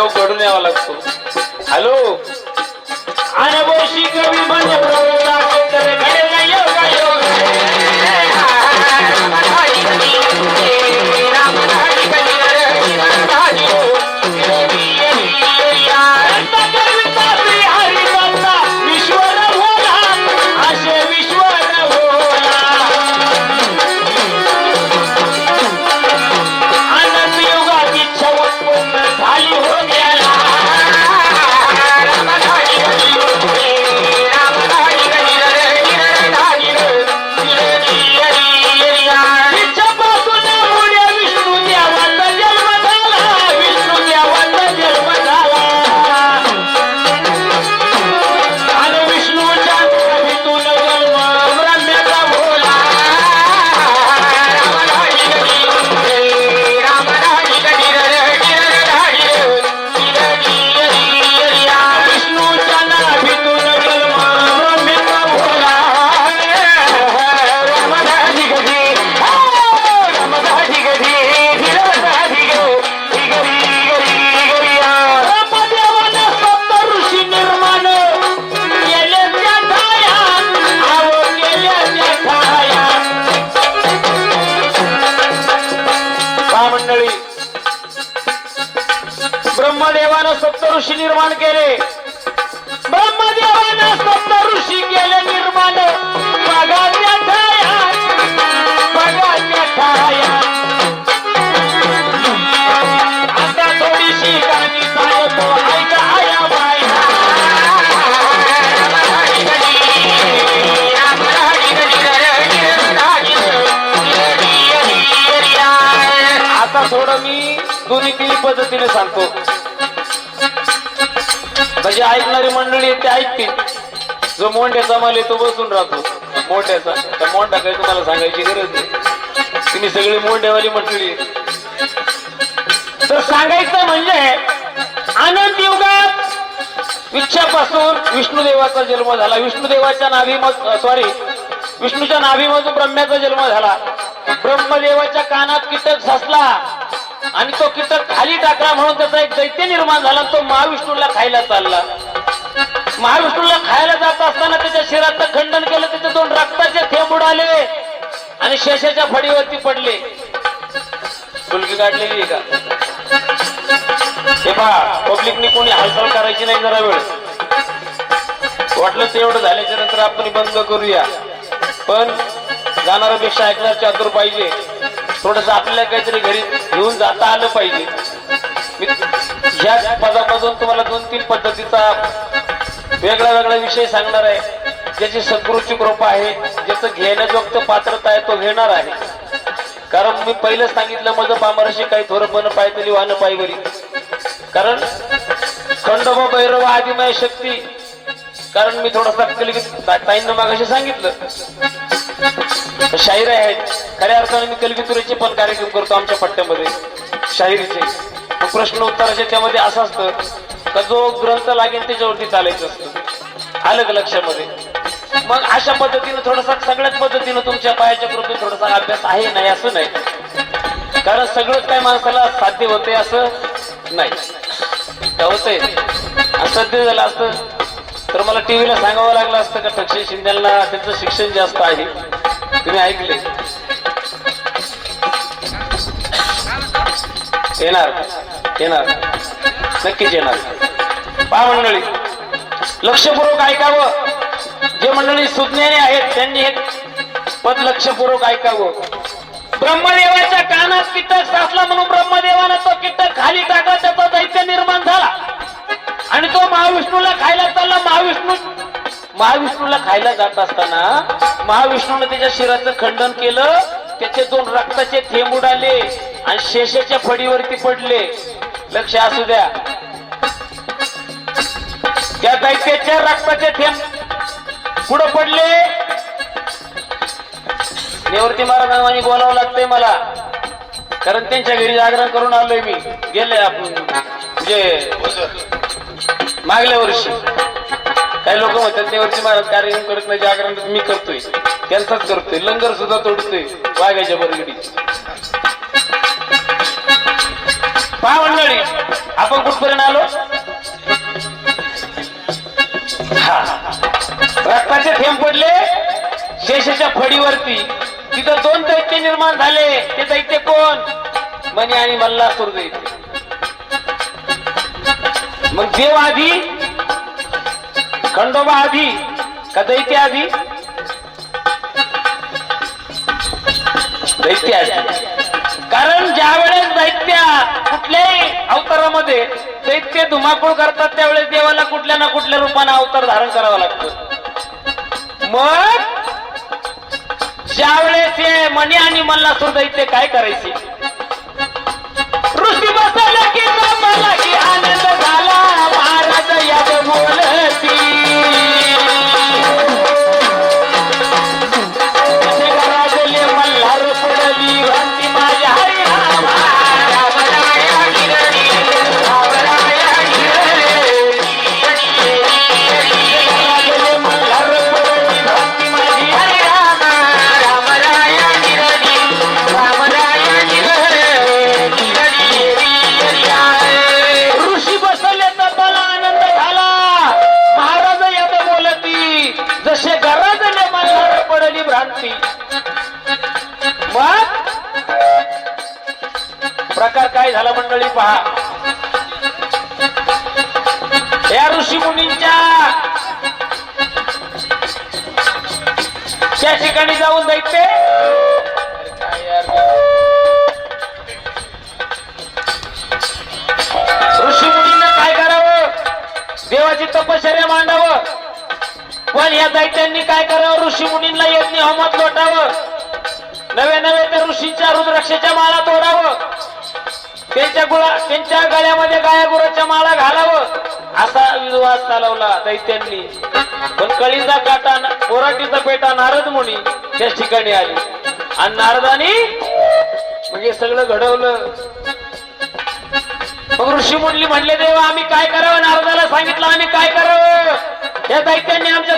देव घडून यावा लागतो. हॅलो अरे बोशी कवी म्हणजे मंडळी ब्रह्मदेवानं सप्त ऋषी निर्माण केले. ब्रह्मदेवानं आता थोडं मी दोन्ही तिन्ही पद्धतीने सांगतो. म्हणजे ऐकणारी मंडळी ते ऐकतील जो मोंड्याचा माल आहे तो बसून राहतो. मोठ्याचा तर मोंडा काही तुम्हाला सांगायची गरज नाही. तुम्ही सगळी मोंड्यावाली मंडळी तर सांगायचं म्हणजे आनंद युगात इच्छापासून विष्णुदेवाचा जन्म झाला. विष्णुदेवाच्या नाभी सॉरी विष्णूच्या नाभीमधून ब्रह्म्याचा जन्म झाला. ब्रह्मदेवाच्या कानात कीटक साचला. आणि तो कीटक खाली टाकला म्हणून त्याचा एक दैत्य निर्माण झाला तो महाविष्णूला खायला चालला. महाविष्णूला खायला जात असताना त्याच्या शिराचं खंडन केलं त्याचे दोन रक्ताचे थेंब उडाले आणि शेषाच्या फडीवरती पडले. फुलकी काढलेली का? हे पहा पब्लिकने कोणी हालचाल करायची नाही जरा वेळ. वाटलं ते एवढं झाल्याच्यानंतर आपण बंद करूया. पण जाणारा पेक्षा ऐकणार चातुर पाहिजे. थोडस आपल्याला काहीतरी घरी घेऊन जाता आलं पाहिजे. मी या पदापासून तुम्हाला दोन तीन पद्धतीचा वेगळा वेगळा विषय सांगणार आहे ज्याची सद्गुरूची कृपा आहे ज्याचं घेण्याजोगत पात्रता आहे तो घेणार आहे. कारण मी पहिलं सांगितलं माझं पामराशी काही थोरपण पायतली वाहन पायवरी कारण खंडोबा भैरव आदिमय शक्ती. कारण मी थोडासा ताईंना मागाशी सांगितलं. शाहीर आहेत. खऱ्या अर्थाने मी कलवितुरेचे पण कार्यक्रम करतो आमच्या पट्ट्यामध्ये. शाहिरीचे. प्रश्न उत्तराचे त्यामध्ये असं असतं का जो ग्रंथ लागेल त्याच्यावरती चालायचं असतं. आलं का लक्षामध्ये? मग अशा पद्धतीनं थोडासा सगळ्याच पद्धतीनं तुमच्या पायाच्या कृपेत थोडासा अभ्यास आहे नाही असं नाही. कारण सगळंच काय माणसाला साध्य होते असं नाही. त्या होतंय? आणि झालं असतं. तर मला टीव्हीला सांगावं लागलं असतं का ठक्षे शिंदेला त्यांचं शिक्षण जास्त आहे. तुम्ही ऐकले. येणार येणार. नक्कीच येणार. पहा मंडळी लक्षपूर्वक ऐकावं. जे मंडळी सुज्ञाने आहेत त्यांनी हे पद लक्षपूर्वक ऐकावं. ब्रह्मदेवाच्या कानात कीटक साचला म्हणून ब्रह्मदेवानं तो कीटक खाली टाकला त्याचा दैत्य निर्माण झाला. आणि तो महाविष्णूला खायला चालला. महाविष्णू महाविष्णूला खायला जात असताना महाविष्णूने त्याच्या शिराचं खंडन केलं. त्याचे दोन रक्ताचे थेंब उडाले आणि शेषाच्या फडीवरती पडले. लक्ष असू द्या. त्या दैत्याच्या रक्ताचे थेंब पुढे पडले? देवर्ती महाराजांनी बोलावं लागतंय मला. कारण त्यांच्या घरी जागरण करून आलोय मी. गेले आपण. म्हणजे मागल्या वर्षी. काही लोक म्हणतात निवृत्ती महाराज कार्यक्रम करत नाही जागरण मी करतोय. त्यांचाच करतोय. लंगर सुद्धा तोडतोय वाघाच्या बरगडी. पहा मंडळी आपण कुठपर्यंत आलो? रक्ताचे थेंब पडले शेषाच्या फडीवरती. तिथं दोन दैत्य निर्माण झाले. ते दैत्य कोण? मनी आणि मल्लासूर दैत्य मग देव आधी खंडोबा आधी का दैत्य आधी दैत्य आधी कारण ज्या वेळेस दैत्य कुठल्याही अवतारामध्ये दैत्य धुमाकूळ करतात त्यावेळेस देवाला कुठल्या ना कुठल्या रूपाने अवतार धारण करावा लागतो. मग ज्या वेळेस हे मणी आणि मल्लासूर दैत्य काय करायचे? ऋषी बसायला ठिकाणी जाऊन दैत्य काय ऋषी काय करावं? देवाची तपश्चर्या मांडावं. पण या दैत्यांनी काय करावं? ऋषी मुनींना यज्ञ होमात लोटावं. नवे नवे त्या ऋषींच्या रुद्राक्षाच्या माळा तोडावं. त्यांच्या गुळा त्यांच्या गळ्यामध्ये गाया गुराच्या माळा घालावं. असा विवाद चालवला दैत्यांनी. पण कळीचा काटा कोराटीचा पेटा नारद मुनी त्याच ठिकाणी आली. आणि नारदानी म्हणजे सगळं घडवलं. मग ऋषी मुंडली म्हणले देवा आम्ही काय करावं? नारदाला सांगितलं आम्ही काय करावं? या दैत्यांनी आमच्या